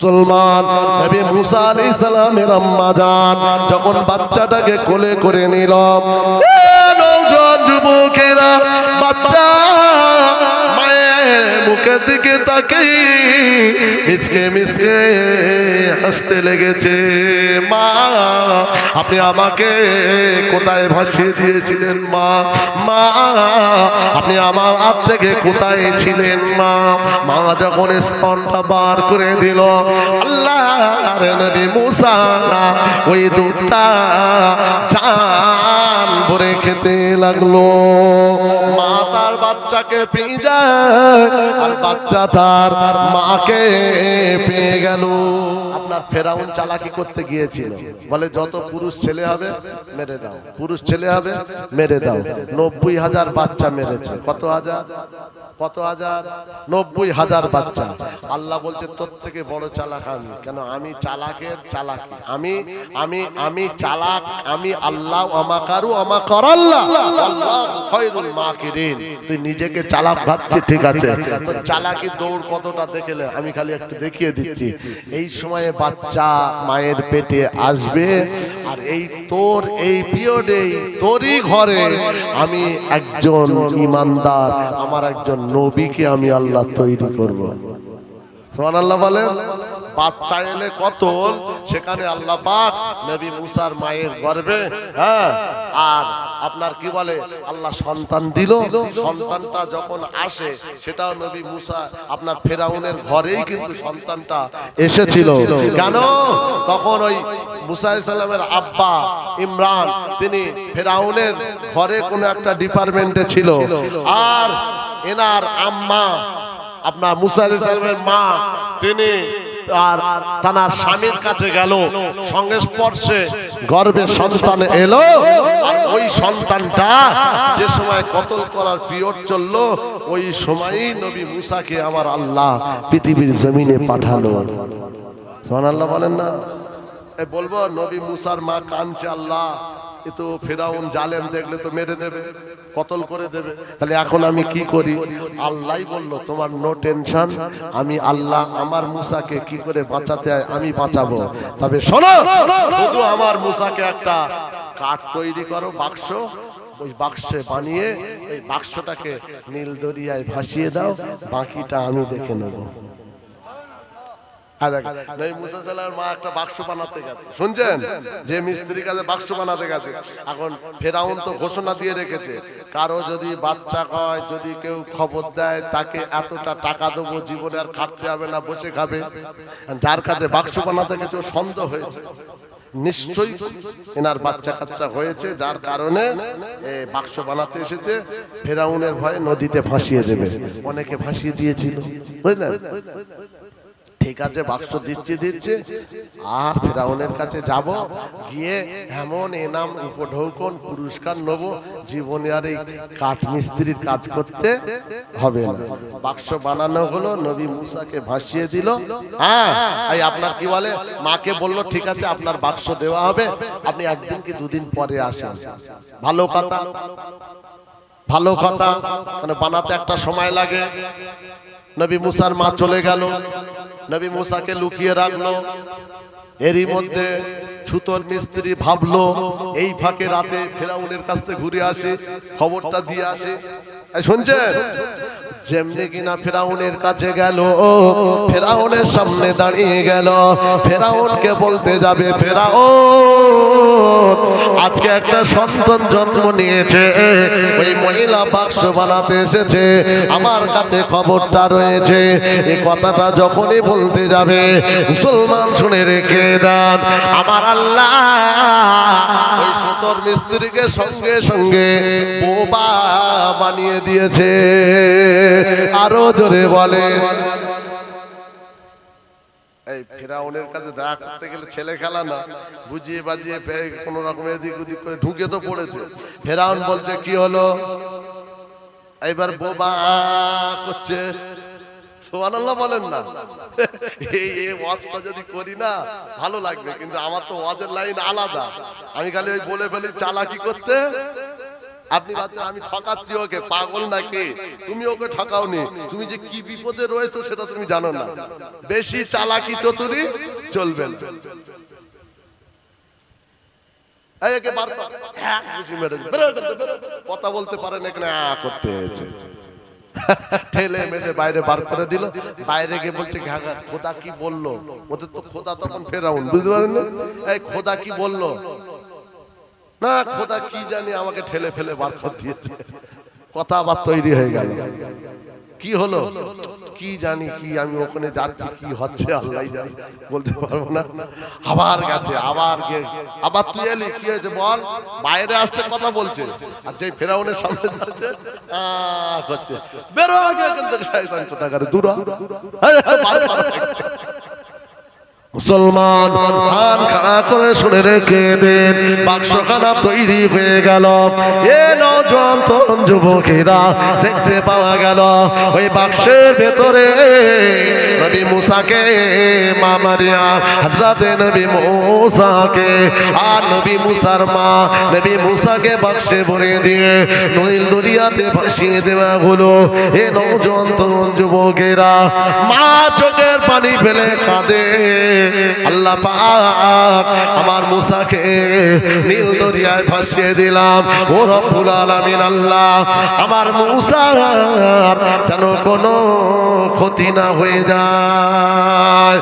মুসলমান, নবী মুসা আলাইহিস সালামের আম্মা জান, যখন বাচ্চাটাকে কোলে করে নিল, এ নওজোয়ান যুবকেরা, বাচ্চা তাকে মিচকে মিচকে হাসতে লেগেছে। মা, আপনি আমাকে কোথায় ভাসিয়ে দিয়েছিলেন মা? মা, আপনি আমার হাত থেকে কোথায় ছিলেন মা? মা যখন স্তনটা বার করে দিল আল্লাহ নবী মুসা ওই দুধটা জান ভরে খেতে লাগল। মা তার বাচ্চাকে পেয়ে যায়, আর বাচ্চা তার মাকে পেয়ে গেল। আপনার ফেরাউন চালাকি করতে গিয়েছিল। বলে, যত পুরুষ ছেলে হবে, মেরে দাও। পুরুষ ছেলে হবে, মেরে দাও। নব্বই হাজার বাচ্চা মেরেছে। কত হাজার? কত হাজার? নব্বই হাজার বাচ্চা। আল্লাহ বলছে, তোর থেকে বড় চালাক আমি। কেন? আমি চালাকের চালাক। আমি আমি আমি চালাক, আমি আল্লাহ, আমাকারু, আমাকার আল্লাহ। খয়রুল মাকিরিন। তুই নিজেকে চালাক ভাবছিস, ঠিক আছে? তো চালাকি দৌড় কতটা দেখলে? আমি খালি একটু দেখিয়ে দিচ্ছি। এই সময়ে বাচ্চা মায়ের পেটে আসবে, আর এই তোর, এই পিরিয়ডে তোরই ঘরে আমি একজন ইমানদার, আমার একজন নবীকে আমি আল্লাহ তৈরি করব। সোমান আল্লাহ বলেন বাচ্চা এলে সেখানে আল্লাহ নবী মায়ের হ্যাঁ আর আপনার কি বলে, আল্লাহ সন্তান সন্তানটা যখন আসে, সেটাও নবী আপনার ফেরাউনের ঘরেই কিন্তু সন্তানটা এসেছিল। কেন? তখন ওই মুসা সাল্লামের আব্বা ইমরান, তিনি ফেরাউনের ঘরে কোনো একটা ডিপার্টমেন্টে ছিল। আর এনার আম্মা, আপনার মুসা সালামের মা, তিনি আর তার স্বামীর কাছে গেল, সঙ্গে স্পর্শে গর্ভে সন্তান এলো ওই সন্তানটা যে সময় কতল করার পিরিয়ড চলল, ওই সময়ই নবী মুসাকে আমার আল্লাহ পৃথিবীর জমিনে পাঠালো। সুবহানাল্লাহ বলেন না? বলব, নবী মুসার মা কাঁদছে, আল্লাহ, এ তো ফেরাউন জালেম, দেখলে তো মেরে দেবে। কতল করে দেবে? তাহলে এখন আমি কি করি? আল্লাহই বলল, তোমার নো টেনশন আমি আল্লাহ আমার মুসাকে কি করে বাঁচাতে আমি বাঁচাবো। তবে শোনো, শুধু আমার মুসাকে একটা কাঠ তৈরি করো, বাক্স। ওই বাক্সে বানিয়ে এই বাক্সটাকে নীল দরিয়ায় ভাসিয়ে দাও। বাকিটা আমি দেখে নেব হ্যাঁ, দেখেন, নবী মুসা সাল্লামের মা একটা বাক্স বানাতে শুনছেন? যে বাক্স বানাতে গেছে। এখন ফেরাউন তো ঘোষণা দিয়ে রেখেছে, কারও যদি বাচ্চা হয় যদি কেউ খবর দেয়, তাকে এতটা টাকা দেবো জীবনে আর খাটতে হবে না, বসে খাবে। যার কাছে বাক্স বানাতে গেছে, ও সন্দেহ হয়েছে। নিশ্চয়ই এনার বাচ্চা কাচ্চা হয়েছে, যার কারণে বাক্স বানাতে এসেছে। ফেরাউনের ভয়ে নদীতে ভাসিয়ে দেবে। অনেকে ভাসিয়ে দিয়েছিল। বুঝলেন? ঠিক আছে বাক্স দিচ্ছি দিচ্ছে আর ফেরাউনের কাছে যাব গিয়ে এমন এনাম উপঢৌকন পুরস্কার নেব জীবনে আর এই কাঠ মিস্ত্রির কাজ করতে হবে না। বাক্স বানানো হলো নবী মুসাকে ভাসিয়ে দিল। হ্যাঁ এই আপনার কি বলে? মাকে বলল ঠিক আছে আপনার বাক্স দেওয়া হবে। আপনি একদিন কি দুদিন পরে আসেন? ভালো কথা। ভালো কথা মানে বানাতে একটা সময় লাগে। নবী মুসার মা চলে গেল। নবী মুসাকে লুকিয়ে রাখল। এরই মধ্যে ছুতর মিস্ত্রি ভাবলো, এই ফাঁকে রাতে ফেরাউনের কাছ থেকে ঘুরে আসে, খবরটা দিয়ে আসে। শুনছেন? যেমনি কিনা ফেরাউনের কাছে গেল, ফেরাউনের সামনে দাঁড়িয়ে গেল। ফেরাউনকে বলতে যাবে, ফেরাউন, আজকে একটা সন্তান জন্ম নিয়েছে। ওই মহিলা বাক্স বানাতে এসেছে, আমার কাছে খবরটা রয়েছে। এই কথাটা যখনই বলতে যাবে, মুসলমান শুনে রেখে দেন, আমার মিস্ত্রিকে সঙ্গে সঙ্গে বোবা বানিয়ে দিয়েছে। আরও জোরে বলে। দেখা করতে গেলে ছেলে খেলা না, বুঝিয়ে বাজিয়ে এদিক ওদিক করে ঢুকে তো পড়েছে। ফেরাউন বলছে, কি হলো? এবার বোবা করছে। বলেন না। এই ওয়াজটা যদি করি না, ভালো লাগবে, কিন্তু আমার তো ওয়াজের লাইন আলাদা। আমি খালি ওই বলে ফেলি, চালাকি করতে? আপনি আমি ঠকাচ্ছি ওকে, পাগল নাকি? তুমি ওকে ঠকাওনি। তুমি যে কি বিপদে রয়েছো সেটা তুমি জানো না। বেশি চালাকি চতুরি চলবে। হ্যাঁ। কথা বলতে পারেন এখানে করতে হয়েছে। ঠেলে মেলে বাইরে বার করে দিল। বাইরে গিয়ে বলছে ঘাঘা খোদা কি বলল? ওদের তো খোদা তখন ফেরাউন, বুঝতে পারেন এই খোদা কি বলল? না, খোদা কি জানি আমাকে ঠেলে ফেলে বার করে দিয়েছে। কথা আবার তৈরি হয়ে গেল। কি হলো? কি জানি কি, আমি ওখানে যাচ্ছি, কি হচ্ছে আল্লাহ জানি। বলতে পারব না। আবার গেছে, আবার আবার তুই এলি, কি হয়েছে বল? বাইরে আসছে, কথা বলছে। আর যে ফেরাউনের সামনে যাচ্ছে করছে বেরো আগে এখান থেকে, শয়তান কোথাকারে, দূর হ। এই, এই, বারো, বারো। মুসলমান ধান খাড়া করে শুনে রেখে দেন বাক্সখানা তৈরি হয়ে গেল। এ নজন তরুণ যুবকেরা দেখতে পাওয়া গেল, ওই বাক্সের ভেতরে নবী মুসাকে, মা মারিয়া, হযরতে নবী মুসাকে আর নবী মুসার মা। নবী মুসাকে বাক্সে ভরে দিয়ে নইল দরিয়াতে ভাসিয়ে দেওয়া হলো। এ নজন তরুণ যুবকেরা মা চোখের পানি ফেলে কাঁদে। আল্লাহ পাক আমার মুসাকে নীল দরিয়ায় ভাসিয়ে দিলাম। ও রব্বুল আলামিন আল্লাহ, আমার মুসা যেন কোনো ক্ষতি না হয়ে যায়।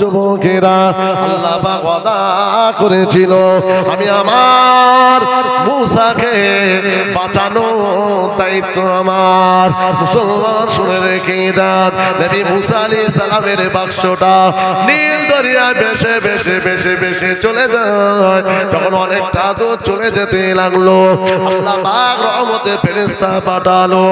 যুবকেরা, আল্লাহ করেছিল, আমি আমার মুসাকে বাঁচানো দায়িত্ব আমার। মুসলমান শুনে রেখে দেন, নবী মুসা আলাইহিস সালামের বাক্সটা নীল দরিয়ায় বেশে বেশে বেশে বেশে চলে যায়। যখন অনেকটা দূর চলে যেতে লাগল ফেরেশতা পাঠালো।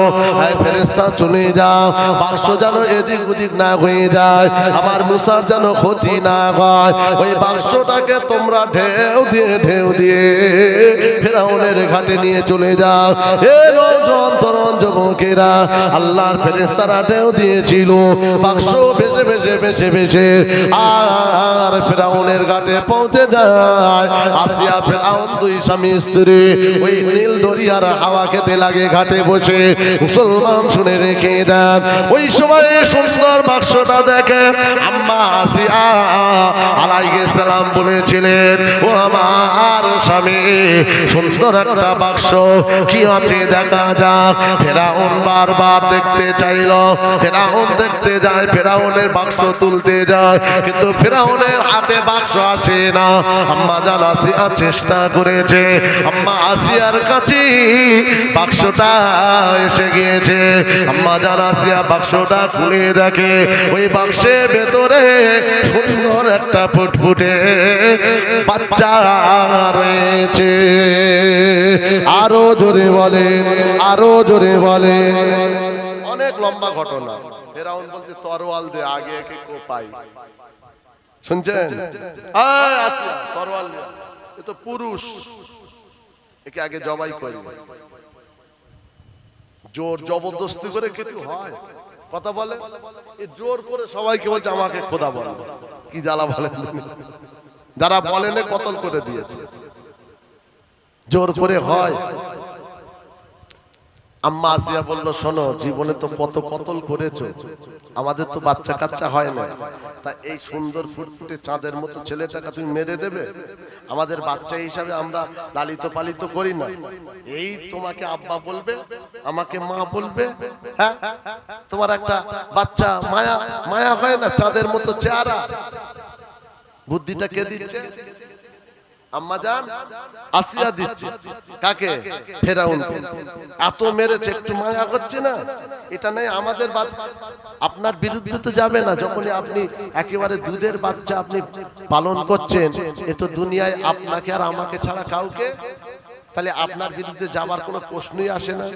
এই ফেরেশতা চলে যাও, বাক্স যেন এদিক ওদিক না হয়ে যায়। আমার মুসার যেন ক্ষতি না হয়। ওই বাক্সটাকে তোমরা ঢেউ দিয়ে ঢেউ দিয়ে ফেরাউনের ঘাটে নিয়ে চলে যাও। এ নজন যুবকেরা আল্লাহর ফেরেশতারা ঢেউ দিয়েছিল। বাক্স ভেসে ভেসে ভেসে ভেসে আর ফেরাউনের ঘাটে পৌঁছে যায়। আসিয়া ফেরাউন দুই স্বামী, স্ত্রী, ওই নীল দরিয়ার হাওয়া খেতে লাগে, ঘাটে বসে মুসলমান শুনে রেখে দেন। ওই সময় সুন্দর বাক্সটা দেখে আম্মা আসিয়া আলাইহিস সালাম বলেছিলেন, ও আমার স্বামী, সুন্দর একটা বাক্স, কি আছে দেখা যাক? ফেরাউন বারবার দেখতে চাইল। ফেরাউন দেখতে যায়, ফেরাউনের বাক্স তুলতে যায়, কিন্তু ফেরাউনের হাতে বাক্স আসে না। আম্মা জান আসিয়া চেষ্টা করেছে, আম্মা আসিয়ার কাছে বাক্সটা এসে গিয়েছে। আম্মা জান আসিয়া বাক্সটা খুলে দেখে, ওই বাক্সের ভেতরে সুন্দর একটা ফুটফুটে বাচ্চা রয়েছে। আরও জোরে বলেন, আরও জোরে বলে অনেক লম্বা ঘটনা। ফেরাউন বলছে তরোয়াল দে আগে একে কোপাই শুনছেন? আয় আসিয়া, তরোয়াল এ তো পুরুষ। একে আগে জবাই করি। জোর জবরদস্তি করে কিছু হয়? কথা বলে? এ জোর করে সবাইকে বলছে আমাকে খোদা বলে। কি জ্বালা বলেন যারা বলেন কতল করে দিয়েছে। জোর করে হয়। আম্মা আসিয়া বলল, শোনো, জীবনে তো কত কতল করেছ। আমাদের তো বাচ্চা কাচ্চা হয় না। তা এই সুন্দর ফুটফুটে চাঁদের মতো ছেলেটাকে তুমি মেরে দেবে? আমাদের বাচ্চা হিসাবে আমরা লালিত পালিত করি না। এই তোমাকে আব্বা বলবে, আমাকে মা বলবে হ্যাঁ? তোমার একটা বাচ্চা মায়া মায়া হয় না, চাঁদের মতো চেহারা। বুদ্ধিটা কে দিচ্ছে? আম্মা জান আসিয়া দিচ্ছে। কাকে? ফেরাউন এত মেরেছে একটু মায়া না? এটা নেই আমাদের আপনার বিরুদ্ধে তো যাবে না যখনই আপনি একেবারে দুধের বাচ্চা আপনি পালন করছেন এ তো দুনিয়ায় আপনাকে আর আমাকে ছাড়া কাউকে? তাহলে আপনার বিরুদ্ধে যাবার কোনো প্রশ্নই আসে না।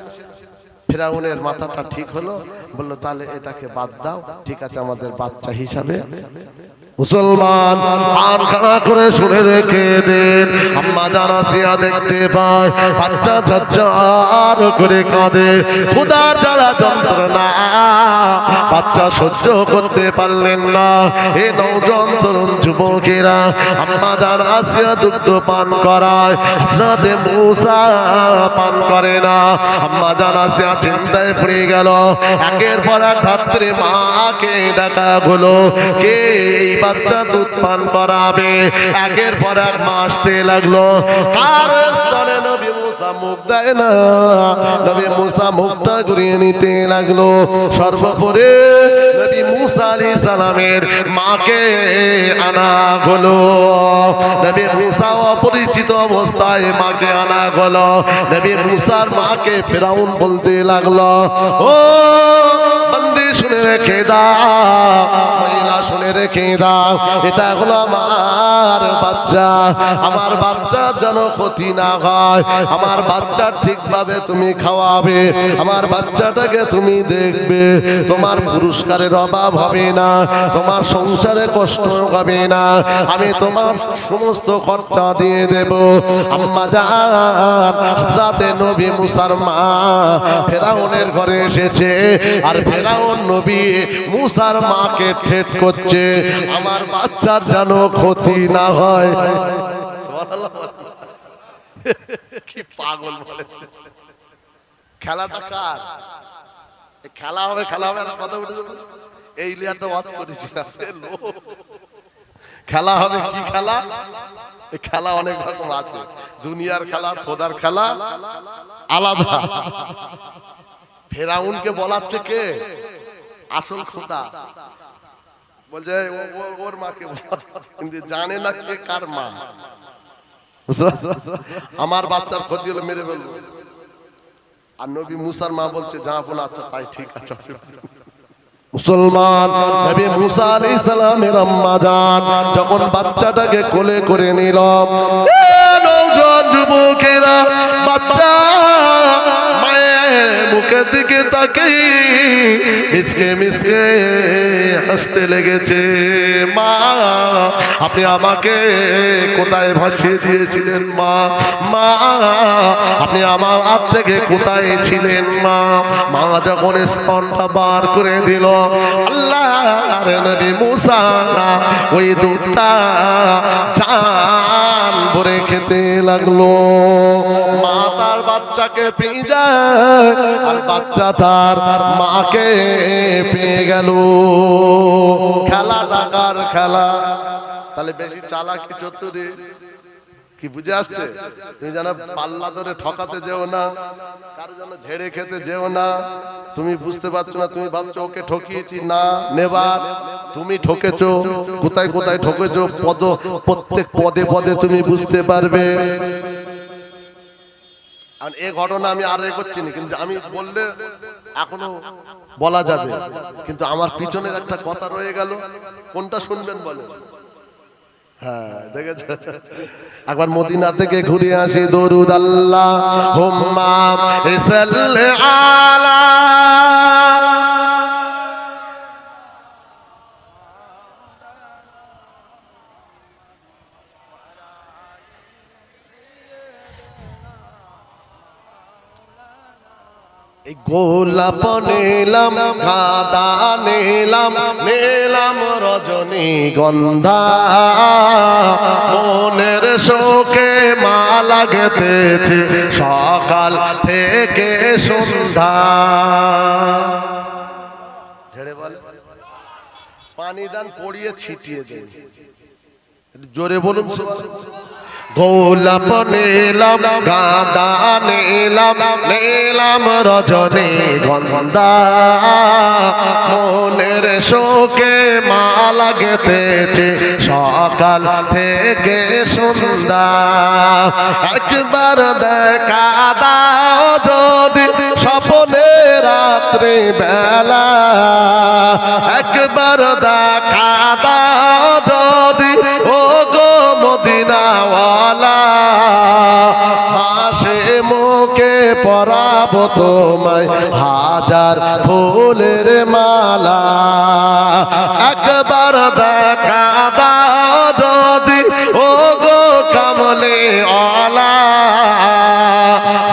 ফেরাউনের মাথাটা ঠিক হলো বলল তাহলে এটাকে বাদ দাও ঠিক আছে আমাদের বাচ্চা হিসাবে। মুসলমান কান খাড়া করে শুনে রেখে দেন। আম্মা জানা সিয়া দেখতে পায়, বাচ্চা চাচ্চা আর করে কাঁদে। খুদার জ্বালা যন্ত্রণা, বাচ্চা সহ্য করতে পারলেন না। এ নৌজন তরুণ যুবকেরা, আম্মা জানা সিয়া দুগ্ধ পান করায় হাজরাতে মুসা পান করে না। আম্মা জানা সিয়া চিন্তায় পড়ে গেল, একের পর এক ধাত্রে মাকে ডাকা হলো। কে এই বাচ্চা দুধ পান করাবে। একের পর এক মাসতে লাগল। কার স্তনে নবী মুসা মুখ দেয় না? নবী মুসা মুখটা ঘুরিয়ে নিতে লাগল। সর্বোপরি নবী মুসা আলী সালামের মাকে আনা হলো। নবী মুসা অপরিচিত অবস্থায় মাকে আনা হলো। নবী মুসার মাকে ফেরাউন বলতে লাগল, ও, বন্দি শুনে রেখে দাও। শুনে রেখে দাও, এটা হলো আমার বাচ্চা। আমার বাচ্চার যেন ক্ষতি না হয়, আমার বাচ্চা ঠিকভাবে তুমি খাওয়াবে, আমার বাচ্চাটাকে তুমি দেখবে। তোমার পুরস্কারের অভাব হবে না, তোমার সংসারে কষ্ট হবে না। আমি তোমার সমস্ত খরচা দিয়ে দেব। আম্মা জান রাতে নবী মুসার মা ফেরাউনের ঘরে এসেছে, আর ফেরাউন নবী মুসার মাকে ঠেট করছে। আমার বাচ্চার যেন ক্ষতি না হয়। পাগল খেলাটা কার? খেলা হবে খেলা হবে একটা কথা উঠে এই লিয়ারটা ওয়াচ করেছিলাম খেলা হবে কি খেলা? খেলা অনেক রকম আছে। দুনিয়ার খেলা, খোদার খেলা, আলাদা। ফেরাউনকে বলাচ্ছে কে? আসল খোদা। জানে না কে কার মা। আমার বাচ্চার ক্ষতি হলে মেরে ফেলব। আর নবী মুসার মা বলছে, যা বলে আচ্ছা তাই ঠিক আছে মুসলমান নবী মুসা আলাইহিস সালামের আম্মা জান যখন বাচ্চাটাকে কোলে করে নিল নওজোয়ান যুবকেরা, বাচ্চা মুখের দিকে তাকে মিচকে মিচকে হাসতে লেগেছে। মা, আপনি আমাকে কোথায় ভাসিয়ে দিয়েছিলেন মা? মা, আপনি আমার হাত থেকে কোথায় ছিলেন মা? মা যখন স্তনটা বার করে দিল আল্লাহ নবী মুসা ওই দুধটা চান ভরে খেতে লাগল। মা তার বাচ্চাকে পেয়ে যায়, আর বাচ্চা তার মাকে পেয়ে গেল। খেলা টাকার খেলা। তাহলে বেশি চালাকি চতুরে। কি বুঝে আসছে? তুমি যেন পাল্লা ধরে ঠকাতে যেও না, কারও যেন ঝেড়ে খেতে যেও না, তুমি বুঝতে পারছ না, তুমি ভাবছ ওকে ঠকিয়েছি, না, নেবার, তুমি ঠকেছো, কোথায় কোথায় ঠকেছো, পদ, প্রত্যেক পদে পদে তুমি বুঝতে পারবে। আর এই ঘটনা আমি আর এ করছি না, কিন্তু আমি বললে এখনও বলা যাবে। কিন্তু আমার পিছনের একটা কথা রয়ে গেল, কোনটা শুনবেন বলেন? একবার মদিনা থেকে ঘুরে আসি দরুদ আল্লাহ হোম্মা আলা এই গোলাপ নিলাম, গাদা নিলাম নিলাম রজনী গন্ধা মনের শোকে মালা গেতেছে সকাল থেকে সন্ধ্যা। ঝেড়ে বলে। পানি দান পড়িয়ে ছিটিয়ে দেন। জোরে বলুন গোলাপ নিলাম গাঁদা নিলাম নিলাম রজনী গন্ধা। মনের শোকে মালা গেতেছে সকাল থেকে সন্ধ্যা। একবার দেখা দাও যদি স্বপ্নে রাত্রি বেলা একবার দেখা পাবো তোমায় হাজার ফুলের মালা। একবার দেখা দাও যদি ও গো কামলে অলা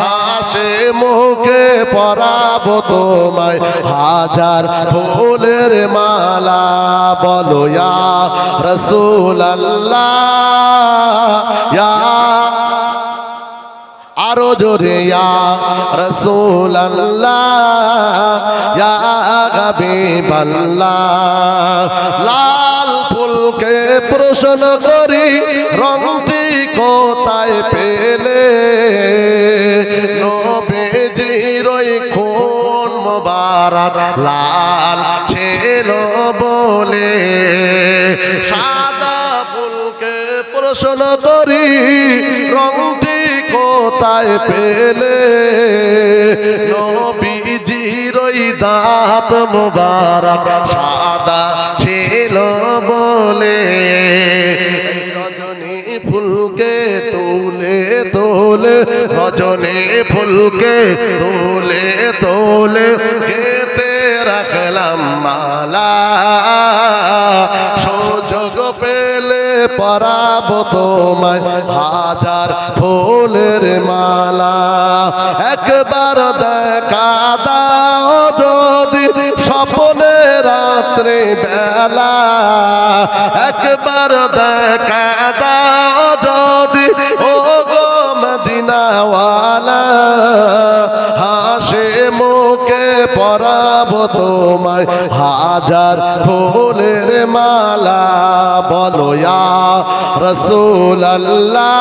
হাসে মুখে পরাবো তোমায় হাজার ফুলের মালা। বলো, ইয়া রসুল আল্লাহ ইয়া আরও জোরে লাল ফুলকে প্রশ্ন করি রংটি কোথায় পেলে? নবীজির খুন মোবারক লাল পেলে। নবীজির দাঁত মোবারক সাদা ছিল বলে। রজনী ফুলকে তুলে তোলে, রজনী ফুলকে তুলে তোলে। খেতে রাখলাম মালা। সুযোগ পেলে পরাব তোমায় হাজার ফুলের মালা। একবার দেখা দাও যদি স্বপ্নে রাত্রে বেলা। একবার দেখা দাও যদি ও গো মদিনাওয়ালা। হাসে মুখে পরাব তোমায়। হাজার ফুলের মালা বলো রসুল আল্লাহ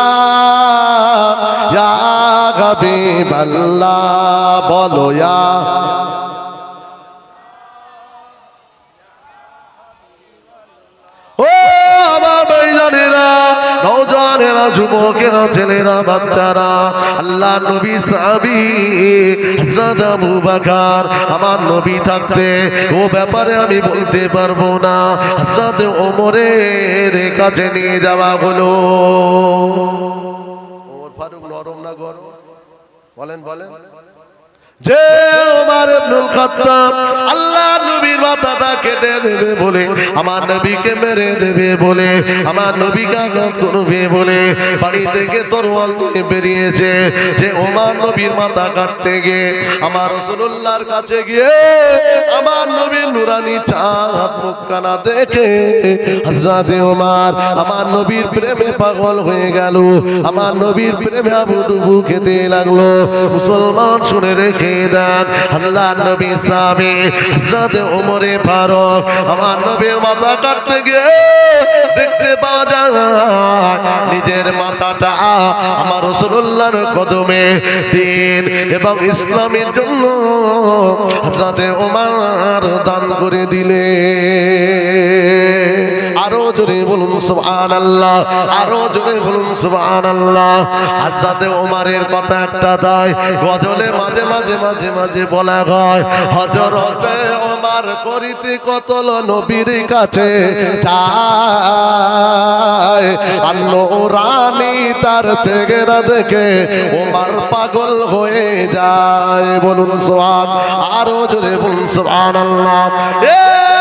বল্লা আল্লাহ বলো নওজওয়ানেরা যুবকেরা, ছেলেরা, বাচ্চারা, আল্লাহ নবী সাবি হযরত আমার নবী থাকতে, ও ব্যাপারে আমি বলতে পারব না। হযরত ওমরের কাছে নিয়ে যাওয়া হলো। ওমর ফারুক নরম না গরম? বলেন বলেন। যে ওমর ইবনুল খাত্তাব আল্লাহ নবীর মাথাটা কেটে দেবে বলে, আমার নবীকে মেরে দেবে বলে, আমার নবীকে আঘাত করবে বলে, বাড়ি থেকে তরোয়াল নিয়ে বেরিয়েছে। যে ওমর নবীর মাথা কাটতে গিয়ে আমার রাসূলুল্লাহর কাছে গিয়ে আমার নবীর নুরানি চাঁদ মুখখানা দেখে, হযরতে ওমর, আমার নবীর প্রেমে পাগল হয়ে গেল। আমার নবীর প্রেমে আবু ডুবু খেতে লাগল। মুসলমান শুনে রেখে দেন আল্লাহ নবী সামে হযরত ওমরে ফারুক, আমার নবীর মাথা কাটতে গিয়ে দেখতে পাওয়া যায়, নিজের মাথাটা আমার রাসূলুল্লাহর কদমে দিন এবং ইসলামের জন্য হযরতে ওমর দান করে দিলে জোরে বলুন সুবহানাল্লাহ। আরও জোরে বলুন সুবহানাল্লাহ। হযরতে ওমরের কথা একটা তাই গজলে মাঝে মাঝে মাঝে মাঝে বলা হয়, হযরতে ওমর করিতে কতল নবীর কাছে চায়। আন্ন রানী তার চেহারা দেখে ওমর পাগল হয়ে যায়। বলুন সুবহান, আরও জোরে বলুন সুবহানাল্লাহ। এ নওজোয়ান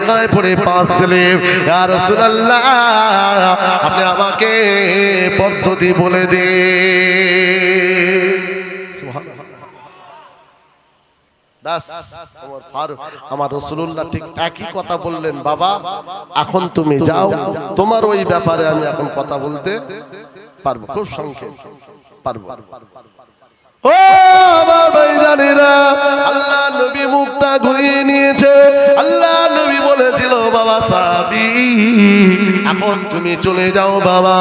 দোকায় পড়ে পাঁচ স্লিপ ইয়া আপনি আমাকে পদ্ধতি বলে ফারুক, আমার একই কথা বললেন, বাবা, এখন তুমি তোমার ওই ব্যাপারে আমি এখন কথা বলতে পারব। খুব mm -hmm. এখন তুমি চলে যাও, বাবা।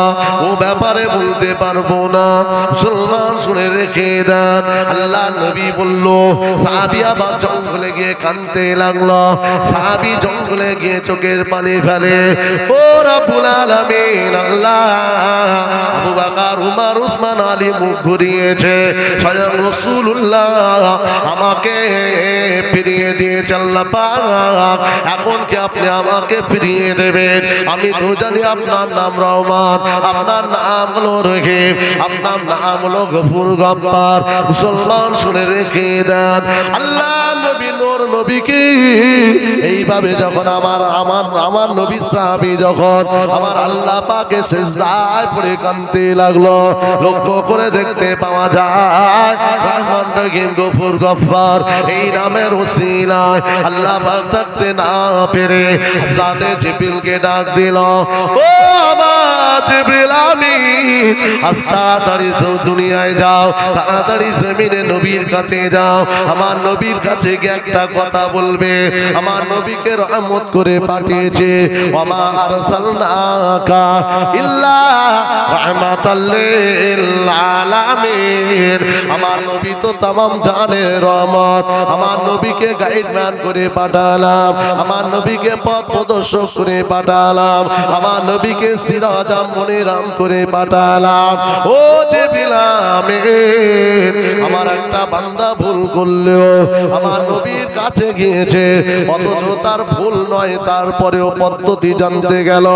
ও ব্যাপারে বলতে পারব না। মুসলমান শুনে রেখে দেন। আল্লাহ নবী বলল, সাহাবি আবার জঙ্গলে গিয়ে কানতে লাগল। সাহাবি জঙ্গলে গিয়ে চোখের পানি ফেলে। ও রাব্বুল আলামিন, আল্লাহ। আবু বকর, উমর, উসমান, আলী মুখ ঘুরিয়েছে। স্বয়ং রসুল্লাহ আমাকে ফিরিয়ে দিয়েছে, আল্লাহ পাক। এখন কি আপনি আমাকে ফিরিয়ে দেবেন? আমি তো জানি আপনার নাম রহমান, আপনার নাম হলো রহিম আপনার নাম হলো গফুর গব্বার। মুসলমান শুনে রেখে দেন। আল্লাহ নূর নবীকে। এইভাবে যখন আমার আমার আমার নবী সাহাবী যখন আমার আল্লাহ পাকে সেজদায় পড়ে কানতে লাগল, লক্ষ্য করে দেখতে পাওয়া যায় রহমান রহিম গফুর গফার এই নামের ওসিলায় আল্লাহ পাক থাকতে না পেরে হযরতে জিবরিলকে ডাক দিল, ও আমার জিবরিল আমিন দুনিয়ায় যাও, তাড়াতাড়ি জমিনে নবীর কাছে যাও, আমার নবীর কাছে গিয়ে একটা কথা বলবে। আমার নবীকে রহমত করে পাঠিয়েছে। ওমা আরসালনাকা ইল্লা রাহমাতাল লিল আলামিন আমার নবী তো তামাম জানে রহমত। আমার নবীকে গাইডম্যান করে পাঠালাম। আমার নবীকে পথ প্রদর্শক করে পাঠালাম। আমার নবীকে সিরাজাম মনিরাম করে পাঠালাম। ও যে বিলামের আমার একটা বান্দা ভুল করলেও আমার নবীর কাছে গিয়েছে। অথচ তার ভুল নয় তারপরেও পদ্ধতি জানতে গেল।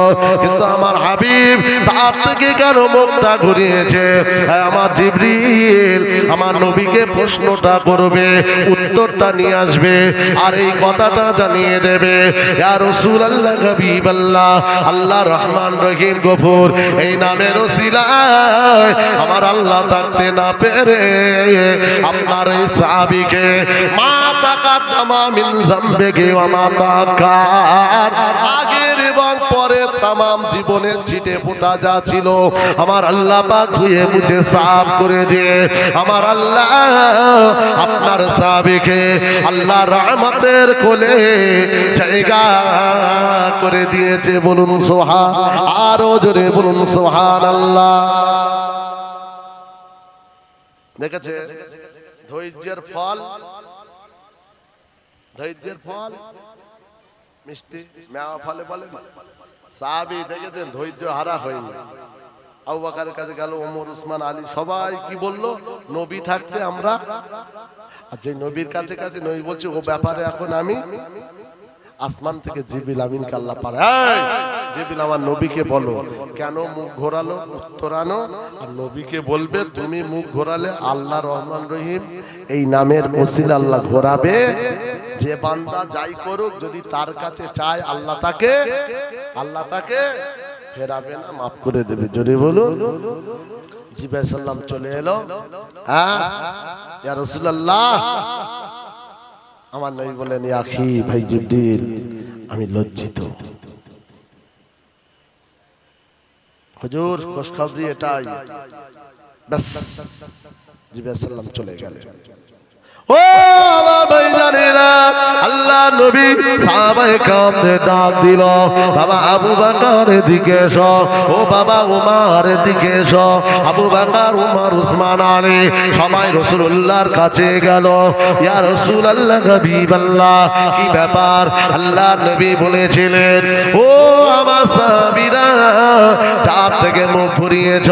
কিন্তু আমার হাবিব তার থেকে কেন মুখটা ঘুরিয়েছে? হ্যাঁ, আমার জিবরিল আমার নবীকে প্রশ্নটা করবে উত্তরটা নিয়ে আসবে আর এই কথাটা জানিয়ে দেবে। হাবিবাল্লাহ আল্লাহ রহমান রহিম গফুর। এই নামের আমার আল্লাহ থাকতে না পেরে আপনার এই সাহাবীকে মা তাকাদ্দামা মিন মা তাকার আগের এবং পরের তামাম জীবনের ছিটে ফোটা যা ছিল, আমার আল্লাহ পাক ধুয়ে মুছে সাফ করে দিয়ে, আমার আল্লাহ আপনার সাহাবীকে আল্লাহ রহমতের কোলে জায়গা করে দিয়েছে, বলুন সোহা আরও জোরে বলুন সোহান আল্লাহ দেখেছে ধৈর্যের ফল ধৈর্যের ফল। মিষ্টি মেওয়া ফলে বলে সাহাবি দেখেছেন ধৈর্য হারা হয়নি। আবু কাছে গেল, ওমর, উসমান, আলী, সবাই কি বলল? নবী থাকতে আমরা আর যে নবীর কাছে কাছে নবী বলছে, ও ব্যাপারে এখন আমি আসমান থেকে জিবিল আমিন কাল্লা পারে। জিবিল আমার নবীকে বলো কেন মুখ ঘোরালো উত্তর আনো আর নবীকে বলবে তুমি মুখ ঘোরালে আল্লাহ রহমান রহিম। এই নামের ওসিল আল্লাহ ঘোরাবে। যে বান্দা যাই করুক যদি তার কাছে চায় আল্লাহ তাকে আল্লাহ তাকে ফেরাবে না মাফ করে দেবে। যদি বলুন জিবাই সাল্লাম চলে এলো। হ্যাঁ? ইয়া রাসূলুল্লাহ আমার নবী বলেন আখি ভাই জিবদিল আমি লজ্জিত। হুজুর খুশখবরি এটাই। ব্যাস সাল্লাম চলে গেলেন। ও আমার ভাইজানেরা আল্লাহ নবী সাহাবায়ে ডাক দিল। বাবা আবু বকর দিকে ও বাবা দিকে আবু বকর উসমান, আলী সবাই রাসূলুল্লাহর কাছে গেল। ইয়া রাসূলুল্লাহ হাবিবাল্লাহ কি ব্যাপার? আল্লাহ নবী বলেছিলেন, ও আমার সাহাবীরা যার থেকে ঘুরিয়েছ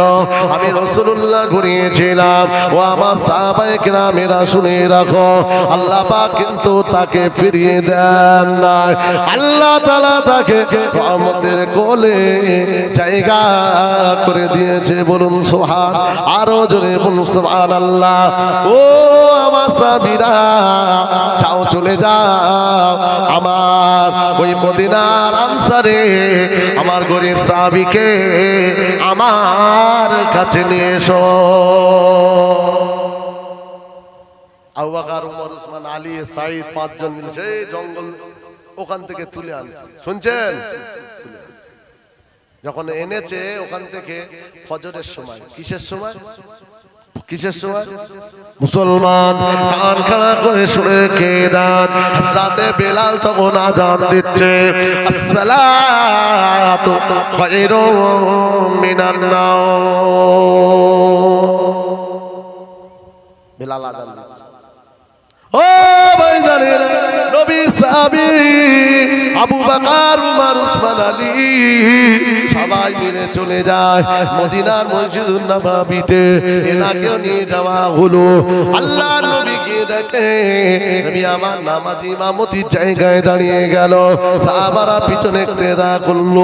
আমি রাসূলুল্লাহ ঘুরিয়েছিলাম। ও আমার সাহাবায়ে কেরামেরা শুনে রাখো, আল্লাহ পাক কিন্তু তাকে ফিরিয়ে দেন নাই। আল্লাহ তাআলা তাকে রহমতের কোলে জায়গা করে দিয়েছে। বলুন সুবহান, আরও জোরে বলুন সুবহানাল্লাহ। ও আমার সাবিরা যাও চলে যাও। আমার ওই মদিনার আনসারে, আমার গরিব সাহাবীকে, আমার কাছে নিয়ে এসো। আবাকার বকর, উমর, উসমান, আলী সাইদ পাঁচজন মিলে সেই জঙ্গল ওখান থেকে তুলে আনছে। শুনছেন? যখন এনেছে ওখান থেকে ফজরের সময়, কিসের সময়? কিসের সময় মুসলমান কান খাড়া করে শুনে কে দান। রাতে বেলাল তখন আজান দিচ্ছে। আসসালাতু খায়রুম মিনান বেলাল দিচ্ছে। ও ভাইজানেরা নবী সাহাবী। আবু বাকার, উমার, উসমান, আলী সবাই মিলে চলে যায় মদিনার মসজিদুন নবাবিতে এনাকেও নিয়ে যাওয়া হলো। আল্লাহ নবী গিয়ে দেখে, নবী আমার নামাজি ইমামতির জায়গায় দাঁড়িয়ে গেল। সাহাবারা পিছনে ক্রেদা করল।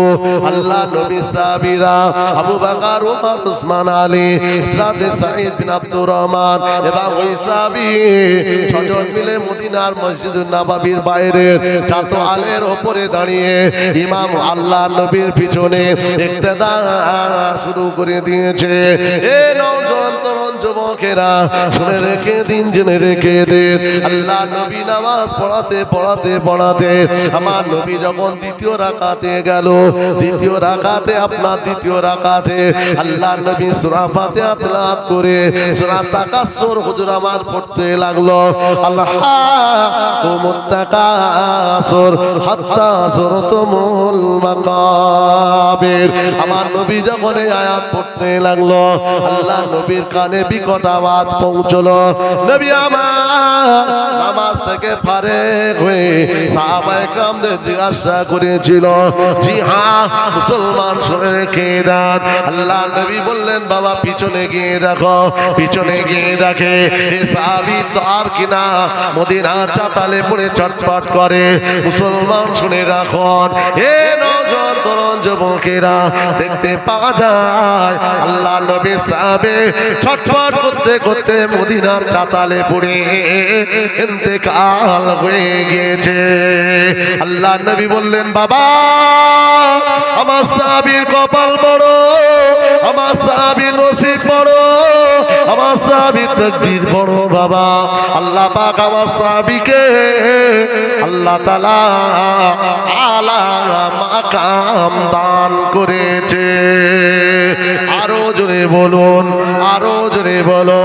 আল্লাহ নবী সাহাবীরা, আবু বাকার, উমর, উসমান, আলী, হযরত সাঈদ বিন আব্দুর রহমান এবং ওই সাহাবী ছজন মিলে মদিনার মসজিদুন নবাবির বাইরের চাতোয়ালের ওপরে দাঁড়িয়ে ইমাম আল্লাহ নবীর পিছনে শুরু করে দিয়েছে। এ নওজোয়ান তরুণ যুবকেরা, শুনে রেখে দিন, জেনে রেখে দিন। আল্লাহ নবী নামাজ পড়াতে পড়াতে পড়াতে আমার নবী যখন দ্বিতীয় রাকাতে গেল, দ্বিতীয় রাকাতে, আপনার দ্বিতীয় রাকাতে আল্লাহ নবী সূরা ফাতিহা তেলাওয়াত করে, সূরা তাকাসসুর হুজুর আমার পড়তে লাগল। আল্লাহ মুত্তাকাসুর হাত্তা সুরতুমুল মাকাবির। আমার নবী যখন আয়াত পড়তে লাগল, আল্লাহ নবীর কানে বিকট আওয়াজ পৌঁছলো? নবী আমার নামাজ থেকে ফারে হয়ে সাহাবা একরামদের জিজ্ঞাসা করেছিল, জি হ্যাঁ মুসলমান শুনে রেখে দেন আল্লাহ নবী বললেন, বাবা, পিছনে গিয়ে দেখো, পিছনে গিয়ে দেখে। এ তো আর কিনা মদিনা চাতালে পড়ে চটপট করে, মুসলমান শুনে রাখন এ নজন তরুণ যুবকেরা দেখতে পাওয়া যায়, আল্লাহ নবী সাহাবে ছটফট করতে করতে মদিনার চাতালে পড়ে ইন্তেকাল হয়ে গিয়েছে। আল্লাহ নবী বললেন, বাবা, আমার সাহাবীর কপাল বড়, আমার সাহাবীর নসিব বড়, আমার সাহাবীর তকদির বড়, বাবা। আল্লাহ পাক আমার সাহাবীকে আল্লাহ তাআলা আলা মাকাম দান করেছে। আরও জোরে বলুন, আরও জোরে বলো